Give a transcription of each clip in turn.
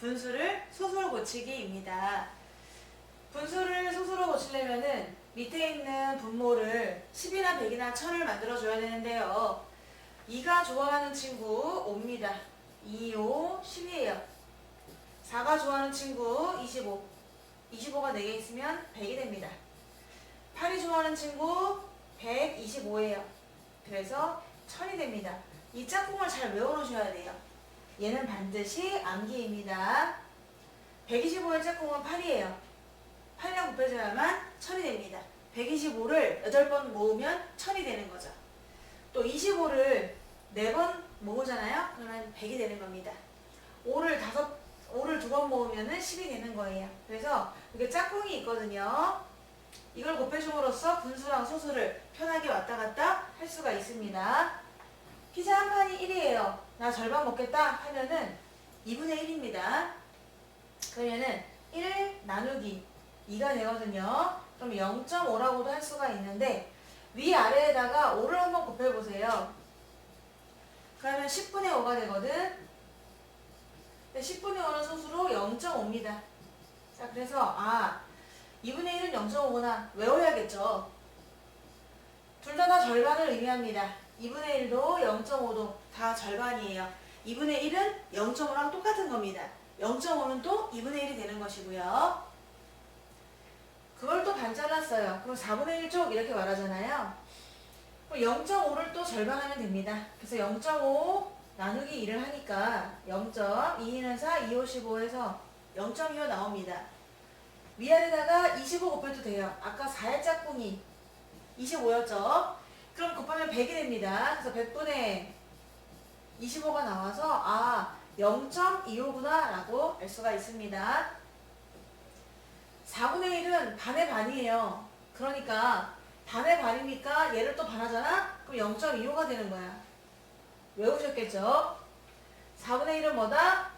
분수를 소수로 고치기입니다. 분수를 소수로 고치려면은 밑에 있는 분모를 10이나 100이나 1000을 만들어줘야 되는데요. 2가 좋아하는 친구 5입니다. 2, 5, 10이에요. 4가 좋아하는 친구 25. 25가 4개 있으면 100이 됩니다. 8이 좋아하는 친구 125예요. 그래서 1000이 됩니다. 이 짝꿍을 잘 외워놓으셔야 돼요. 얘는 반드시 암기입니다. 125의 짝꿍은 8이에요. 8이랑 곱해줘야만 1000이 됩니다. 125를 8번 모으면 1000이 되는 거죠. 또 25를 4번 모으잖아요? 그러면 100이 되는 겁니다. 5를 5, 5를 2번 모으면 10이 되는 거예요. 그래서 이게 짝꿍이 있거든요. 이걸 곱해줌으로써 분수랑 소수를 편하게 왔다 갔다 할 수가 있습니다. 피자 한 판이 1이에요. 나 절반 먹겠다 하면은 2분의 1입니다. 그러면은 1 나누기 2가 되거든요. 그럼 0.5라고도 할 수가 있는데 위아래에다가 5를 한번 곱해보세요. 그러면 10분의 5가 되거든. 10분의 5는 소수로 0.5입니다. 자, 그래서 아 2분의 1은 0.5구나 외워야겠죠. 둘 다 다 절반을 의미합니다. 2분의 1도 0.5도 다 절반이에요. 2분의 1은 0.5랑 똑같은 겁니다. 0.5는 또 2분의 1이 되는 것이고요. 그걸 또 반 잘랐어요. 그럼 4분의 1쪽 이렇게 말하잖아요. 그럼 0.5를 또 절반하면 됩니다. 그래서 0.5 나누기 2를 하니까 0.2는 4, 2, 5, 15에서 0.25 나옵니다. 위아래다가 25 곱해도 돼요. 아까 4의 짝꿍이 25였죠? 그럼 곱하면 100이 됩니다. 그래서 100분의 25가 나와서 아 0.25구나 라고 알 수가 있습니다. 4분의 1은 반의 반이에요. 그러니까 반의 반이니까 얘를 또 반하잖아? 그럼 0.25가 되는 거야. 외우셨겠죠? 4분의 1은 뭐다?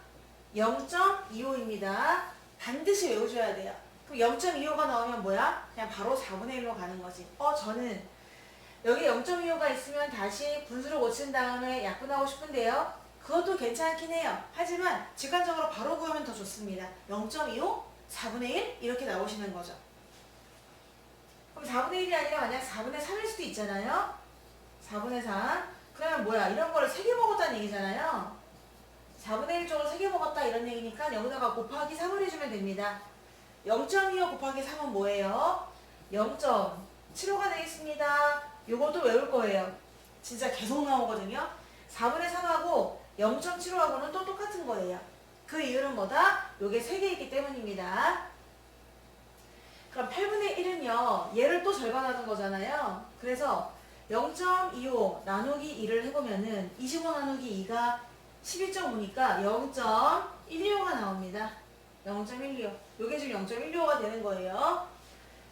0.25입니다. 반드시 외우셔야 돼요. 그럼 0.25가 나오면 뭐야? 그냥 바로 4분의 1로 가는 거지. 어, 저는 여기 0.25가 있으면 다시 분수를 고친 다음에 약분하고 싶은데요. 그것도 괜찮긴 해요. 하지만 직관적으로 바로 구하면 더 좋습니다. 0.25, 4분의 1 이렇게 나오시는 거죠. 그럼 4분의 1이 아니라 만약 4분의 3일 수도 있잖아요. 4분의 3. 그러면 뭐야? 이런 거를 3개 먹었다는 얘기잖아요. 4분의 1 쪽을 3개 먹었다 이런 얘기니까 여기다가 곱하기 3을 해주면 됩니다. 0.25 곱하기 3은 뭐예요? 0.75가 되겠습니다. 요것도 외울 거예요. 진짜 계속 나오거든요. 4분의 3하고 0.75하고는 또 똑같은 거예요. 그 이유는 뭐다? 요게 3개 있기 때문입니다. 그럼 8분의 1은요. 얘를 또 절반하는 거잖아요. 그래서 0.25 나누기 2를 해보면은 25 나누기 2가 11.5니까 0.125가 나옵니다. 0.125. 요게 지금 0.125가 되는 거예요.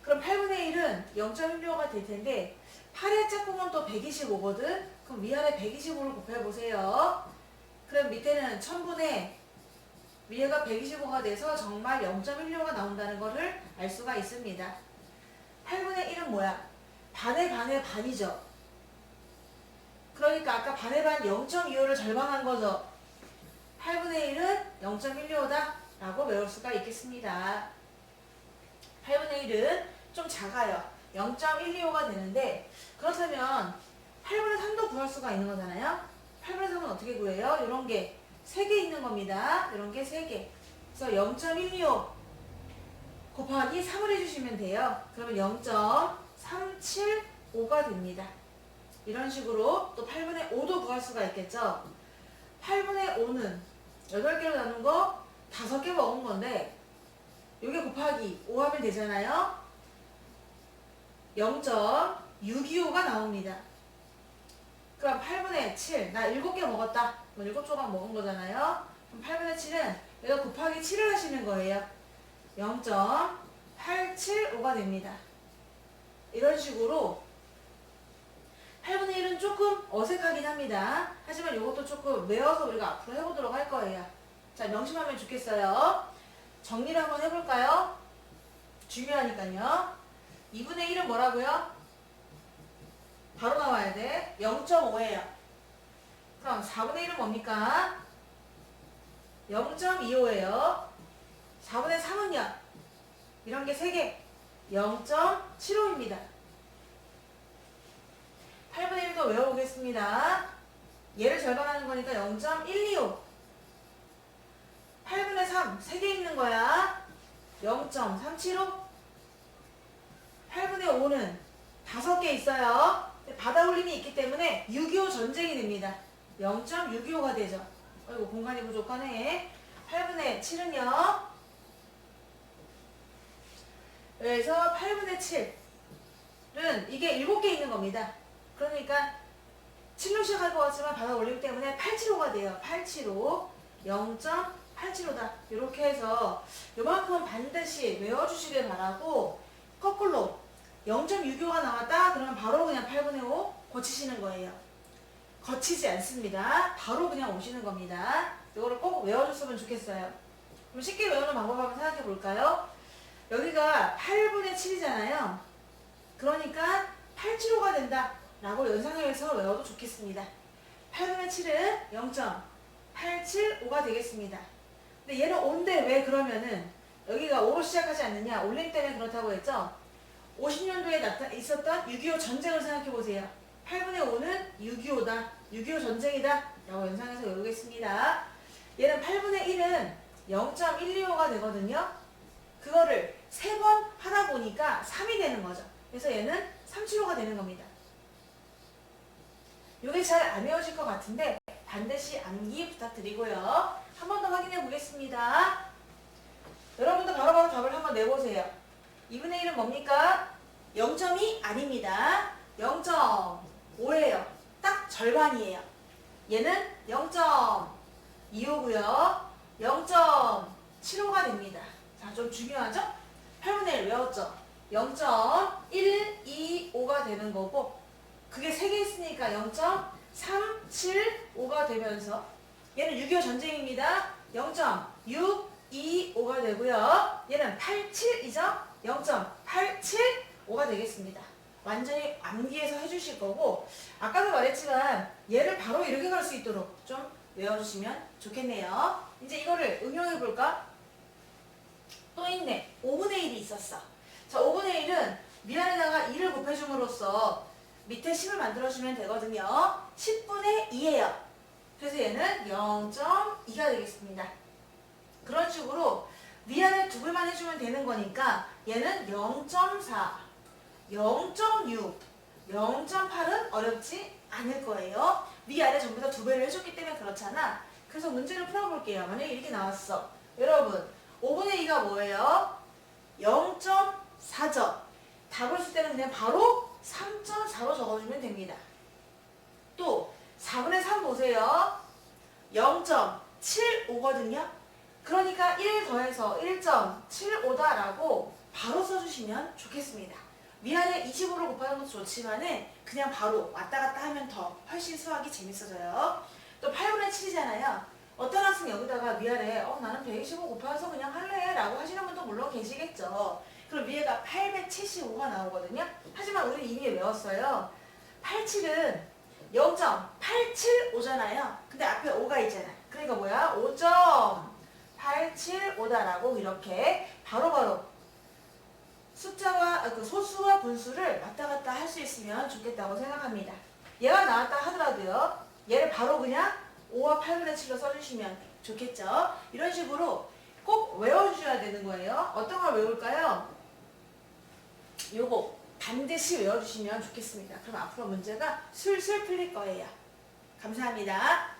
그럼 8분의 1은 0.125가 될 텐데 8의 짝꿍은 또 125거든? 그럼 위아래 125를 곱해보세요. 그럼 밑에는 1000분의 위에가 125가 돼서 정말 0.125가 나온다는 것을 알 수가 있습니다. 8분의 1은 뭐야? 반의 반의 반이죠. 그러니까 아까 반의 반 0.25를 절반한 거죠. 8분의 1은 0.125다 라고 외울 수가 있겠습니다. 8분의 1은 좀 작아요. 0.125가 되는데 그렇다면 8분의 3도 구할 수가 있는 거잖아요. 8분의 3은 어떻게 구해요? 이런 게 3개 있는 겁니다. 이런 게 3개. 그래서 0.125 곱하기 3을 해주시면 돼요. 그러면 0.375가 됩니다. 이런 식으로 또 8분의 5도 구할 수가 있겠죠. 8분의 5는 8개로 나눈 거 5개 먹은 건데 요게 곱하기 5 하면 되잖아요. 0.625가 나옵니다. 그럼 8분의 7, 나 7개 먹었다. 뭐 7조각 먹은 거잖아요. 그럼 8분의 7은 여기다 곱하기 7을 하시는 거예요. 0.875가 됩니다. 이런 식으로 8분의 1은 조금 어색하긴 합니다. 하지만 이것도 조금 외워서 우리가 앞으로 해보도록 할 거예요. 자, 명심하면 좋겠어요. 정리를 한번 해볼까요? 중요하니까요. 2분의 1은 뭐라고요? 바로 나와야 돼. 0.5예요. 그럼 4분의 1은 뭡니까? 0.25예요. 4분의 3은요. 이런 게 3개. 0.75입니다. 8분의 1도 외워보겠습니다. 얘를 절반하는 거니까 0.125. 8분의 3, 3개 있는 거야. 0.375. 8분의 5는 5개 있어요. 바다 올림이 있기 때문에 6.25 전쟁이 됩니다. 0.625가 되죠. 아이고, 공간이 부족하네. 8분의 7은요. 그래서 8분의 7은 이게 7개 있는 겁니다. 그러니까 7로 시작할 것 같지만 바다 올림 때문에 875가 돼요. 875. 0.875다. 이렇게 해서 요만큼 반드시 외워주시길 바라고 거꾸로 0.65가 나왔다? 그러면 바로 그냥 8분의 5 고치시는 거예요. 거치지 않습니다. 바로 그냥 오시는 겁니다. 이거를 꼭 외워줬으면 좋겠어요. 그럼 쉽게 외우는 방법 한번 생각해 볼까요? 여기가 8분의 7이잖아요. 그러니까 875가 된다. 라고 연상해서 외워도 좋겠습니다. 8분의 7은 0.875가 되겠습니다. 근데 얘는 5인데 왜 그러면은 여기가 5로 시작하지 않느냐? 올림 때문에 그렇다고 했죠? 50년도에 나타, 있었던 6.25 전쟁을 생각해 보세요. 8분의 5는 6.25다. 6.25 전쟁이다. 라고 연상해서 외우겠습니다. 얘는 8분의 1은 0.125가 되거든요. 그거를 세 번 하다 보니까 3이 되는 거죠. 그래서 얘는 375가 되는 겁니다. 이게 잘 안 외워질 것 같은데 반드시 암기 부탁드리고요. 한 번 더 확인해 보겠습니다. 여러분도 바로바로 답을 한번 내보세요. 2분의 1은 뭡니까? 0점이 아닙니다. 0.5예요. 딱 절반이에요. 얘는 0.25고요. 0.75가 됩니다. 자, 좀 중요하죠? 8분의 1 외웠죠? 0.125가 되는 거고 그게 3개 있으니까 0.375가 되면서 얘는 6.25 전쟁입니다. 0.625가 되고요. 얘는 87이죠? 0.875가 되겠습니다. 완전히 암기해서 해주실 거고 아까도 말했지만 얘를 바로 이렇게 갈 수 있도록 좀 외워주시면 좋겠네요. 이제 이거를 응용해 볼까? 또 있네. 5분의 1이 있었어. 자, 5분의 1은 미안에다가 2를 곱해줌으로써 밑에 10을 만들어주면 되거든요. 10분의 2예요. 그래서 얘는 0.2가 되겠습니다. 그런 식으로 위아래 두 배만 해주면 되는 거니까 얘는 0.4, 0.6, 0.8은 어렵지 않을 거예요. 위아래 전부 다 두 배를 해줬기 때문에 그렇잖아. 그래서 문제를 풀어볼게요. 만약에 이렇게 나왔어. 여러분, 5분의 2가 뭐예요? 0.4점. 답을 쓸 때는 그냥 바로 3.4로 적어주면 됩니다. 또 4분의 3 보세요. 0.75거든요. 그러니까 1 더해서 1.75다라고 바로 써주시면 좋겠습니다. 위아래 20으로 곱하는 것도 좋지만 은 그냥 바로 왔다 갔다 하면 더 훨씬 수학이 재밌어져요. 또 8분의 7이잖아요. 어떤 학생 여기다가 위아래 어 나는 125 곱해서 그냥 할래 라고 하시는 분도 물론 계시겠죠. 그럼 위에가 875가 나오거든요. 하지만 우리 이미 외웠어요. 87은 0.875잖아요. 근데 앞에 5가 있잖아. 그러니까 뭐야? 5.875다라고 이렇게 바로바로 숫자와 아, 그 소수와 분수를 왔다 갔다 할 수 있으면 좋겠다고 생각합니다. 얘가 나왔다 하더라도요. 얘를 바로 그냥 5와 8분의 7로 써주시면 좋겠죠. 이런 식으로 꼭 외워주셔야 되는 거예요. 어떤 걸 외울까요? 요거 반드시 외워주시면 좋겠습니다. 그럼 앞으로 문제가 술술 풀릴 거예요. 감사합니다.